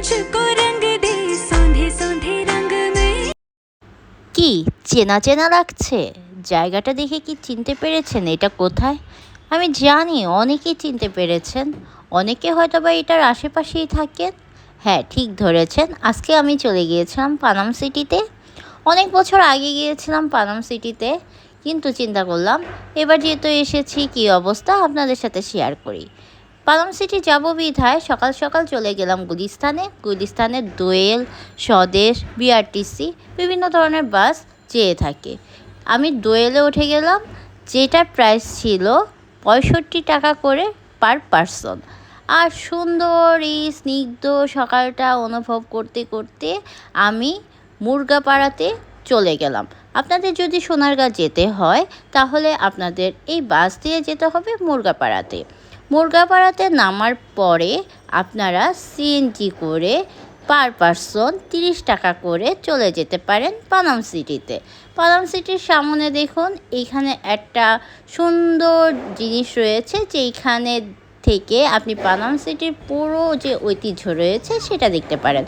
मुझको रंग दे सौंधे सौंधे रंग में কি চেনা চেনা লাগছে জায়গাটা দেখে কি চিনতে পেরেছেন এটা কোথায় আমি জানি অনেকেই চিনতে পেরেছেন অনেকে হয়তো বা এটার আশেপাশেই থাকেন হ্যাঁ ঠিক ধরেছেন আজকে আমি চলে গিয়েছিলাম পানাম সিটিতে অনেক বছর আগে গিয়েছিলাম পানাম সিটিতে কিন্তু চিন্তা করলাম এবার যেহেতু এসেছি কি অবস্থা আপনাদের সাথে শেয়ার করি পালাম সিটি যাব বিধায় সকাল সকাল চলে গেলাম গুলিস্তানে। গুলিস্তানে দোয়েল, স্বদেশ, বিআরটিসি বিভিন্ন ধরনের বাস যেয়ে থাকে। আমি দোয়েলে উঠে গেলাম যেটার প্রাইস ছিল পঁয়ষট্টি টাকা করে পার পারসন। আর সুন্দর, এই স্নিগ্ধ সকালটা অনুভব করতে করতে আমি মুরগাপাড়াতে চলে গেলাম। আপনাদের যদি সোনারগাঁ যেতে হয়, তাহলে আপনাদের এই বাস দিয়ে যেতে হবে মুরগাপাড়াতে। মুরগাপাড়াতে নামার পরে আপনারা সিএনজি করে পার পারসন তিরিশ টাকা করে চলে যেতে পারেন পানাম সিটিতে। পানাম সিটির সামনে দেখুন এইখানে একটা সুন্দর জিনিস রয়েছে যেইখানে থেকে আপনি পানাম সিটির পুরো যে ঐতিহ্য রয়েছে সেটা দেখতে পারেন।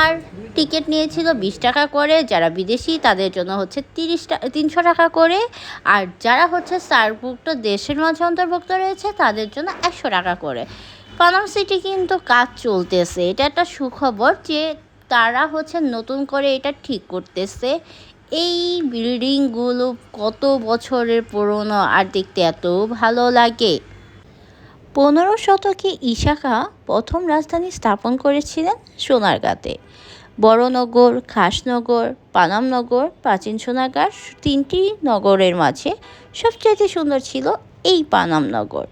আর টিকিট নিয়েছিল বিশ টাকা করে, যারা বিদেশি তাদের জন্য হচ্ছে তিরিশ টাকা তিনশো টাকা করে। আর যারা হচ্ছে সার্কভুক্ত দেশের মাঝে অন্তর্ভুক্ত রয়েছে, তাদের জন্য একশো টাকা করে। পানাম সিটি কিন্তু কাজ চলতেছে। এটা একটা সুখবর যে তারা হচ্ছে নতুন করে এটা ঠিক করতেছে। এই বিল্ডিংগুলো কত বছরের পুরনো আর দেখতে এত ভালো লাগে। পনেরো শতকে ইশাকা প্রথম রাজধানী স্থাপন করেছিলেন সোনারগাঁতে। বড়নগর, খাসনগর, পানামনগর, প্রাচীন সোনারগাঁ তিনটি নগরের মাঝে সবচেয়ে সুন্দর ছিল এই পানামনগর।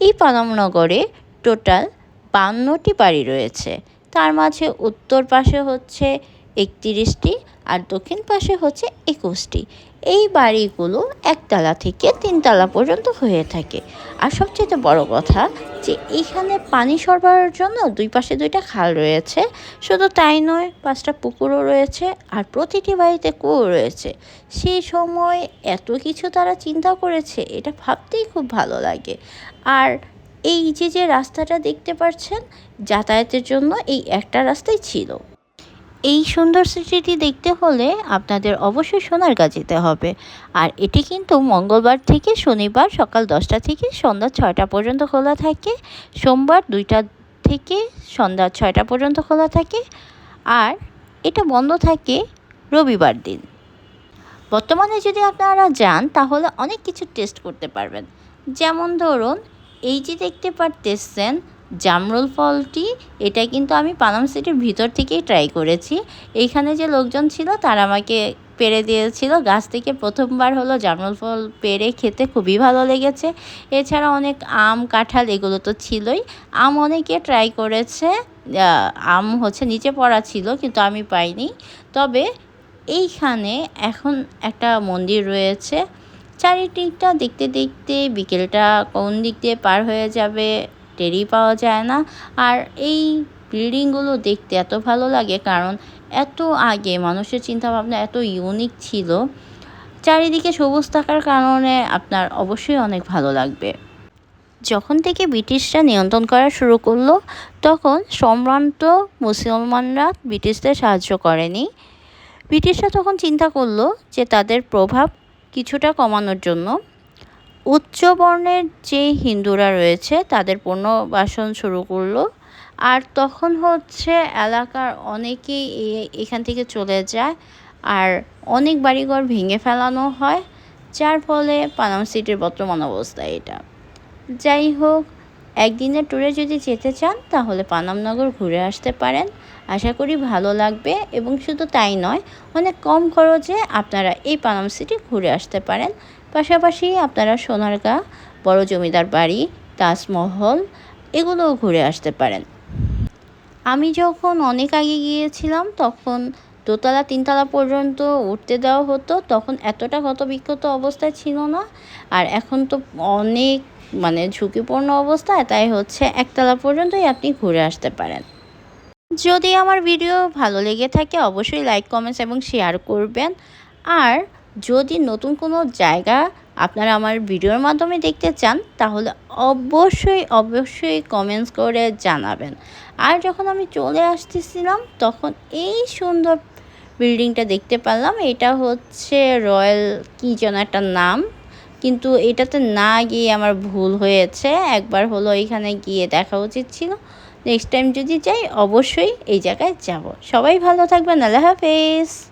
এই পানামনগরে টোটাল বান্নটি বাড়ি রয়েছে। তার মাঝে উত্তর পাশে হচ্ছে একত্রিশটি আর দক্ষিণ পাশে হচ্ছে একুশটি। এই বাড়িগুলো একতলা থেকে তিনতলা পর্যন্ত হয়ে থাকে। আর সবচেয়ে বড় কথা যে এখানে পানি সরবরাহের জন্য দুই পাশে দুইটা খাল রয়েছে। শুধু তাই নয়, পাঁচটা পুকুরও রয়েছে আর প্রতিটি বাড়িতে কুয়ো রয়েছে। সেই সময় এত কিছু তারা চিন্তা করেছে, এটা ভাবতেই খুব ভালো লাগে। আর এই যে যে রাস্তাটা দেখতে পাচ্ছেন যাতায়াতের জন্য এই একটা রাস্তাই ছিল। এই সুন্দর সিটিটি দেখতে হলে আপনাদের অবশ্যই সোনারগাঁ যেতে হবে। আর এটি কিন্তু মঙ্গলবার থেকে শনিবার সকাল দশটা থেকে সন্ধ্যা ছয়টা পর্যন্ত খোলা থাকে। সোমবার দুইটা থেকে সন্ধ্যা ছয়টা পর্যন্ত খোলা থাকে। আর এটা বন্ধ থাকে রবিবার দিন। বর্তমানে যদি আপনারা যান, তাহলে অনেক কিছু টেস্ট করতে পারবেন। যেমন ধরুন, এই যে দেখতে পারতেছেন জামরুল ফলটি, এটা কিন্তু আমি পানাম সিটির ভিতর থেকেই ট্রাই করেছি। এইখানে যে লোকজন ছিল, তারা আমাকে পেরে দিয়েছিল। গাছ থেকে প্রথমবার হলো জামরুল ফল পেরে খেতে খুবই ভালো লেগেছে। এছাড়া অনেক আম, কাঁঠাল, এগুলো তো ছিলই। আম অনেকে ট্রাই করেছে। আম হচ্ছে নিচে পড়া ছিল, কিন্তু আমি পাইনি। তবে এইখানে এখন একটা মন্দির রয়েছে। চারিদিকটা দেখতে দেখতে বিকেলটা কোন দিক দিয়ে পার হয়ে যাবে টেরই পাওয়া যায় না। আর এই বিল্ডিংগুলো দেখতে এত ভালো লাগে কারণ এত আগে মানুষের চিন্তাভাবনা এত ইউনিক ছিল। চারিদিকে সবুজ থাকার কারণে আপনার অবশ্যই অনেক ভালো লাগবে। যখন থেকে ব্রিটিশরা নিয়ন্ত্রণ করা শুরু করল, তখন সম্ভ্রান্ত মুসলমানরা ব্রিটিশদের সাহায্য করেনি। ব্রিটিশরা তখন চিন্তা করল যে তাদের প্রভাব কিছুটা কমানোর জন্য। উচ্চ বর্ণের যে হিন্দুরা রয়েছে, তাদের পুনর্বাসন শুরু করল। আর তখন হচ্ছে এলাকার অনেকেই এখান থেকে চলে যায়। আর অনেক বাড়িঘর ভেঙে ফেলানো হয়। যার ফলে পানাম সিটির বর্তমান অবস্থা এটা। যাই হোক, একদিনের ট্যুরে যদি যেতে চান, তাহলে পানামনগর ঘুরে আসতে পারেন। আশা করি ভালো লাগবে এবং শুধু তাই নয়, অনেক কম খরচে আপনারা এই পানাম সিটি ঘুরে আসতে পারেন। পাশাপাশি আপনারা সোনারগাঁ, বড় জমিদার বাড়ি, তাজমহল এগুলোও ঘুরে আসতে পারেন। আমি যখন অনেক আগে গিয়েছিলাম, তখন দোতলা, তিনতলা পর্যন্ত উঠতে দেওয়া হতো। তখন এতটা ক্ষতবিক্ষত অবস্থায় ছিল না। আর এখন তো অনেক মানে ঝুঁকিপূর্ণ অবস্থায় তাই হচ্ছে একতলা পর্যন্তই আপনি ঘুরে আসতে পারেন। যদি আমার ভিডিও ভালো লেগে থাকে, অবশ্যই লাইক, কমেন্টস এবং শেয়ার করবেন। আর যদি নতুন কোনো জায়গা আপনারা আমার ভিডিওর মাধ্যমে দেখতে চান, তাহলে অবশ্যই অবশ্যই কমেন্টস করে জানাবেন। আর যখন আমি চলে আসতেছিলাম, তখন এই সুন্দর বিল্ডিংটা দেখতে পেলাম এটা হচ্ছে রয়্যাল কি যেন একটা নাম, কিন্তু এটাতে না গিয়ে আমার ভুল হয়েছে। একবার হলো এখানে গিয়ে দেখা উচিত ছিল। নেক্সট টাইম যদি যাই, অবশ্যই এই জায়গায় যাব। সবাই ভালো থাকবেন। আল্লাহ হাফেজ।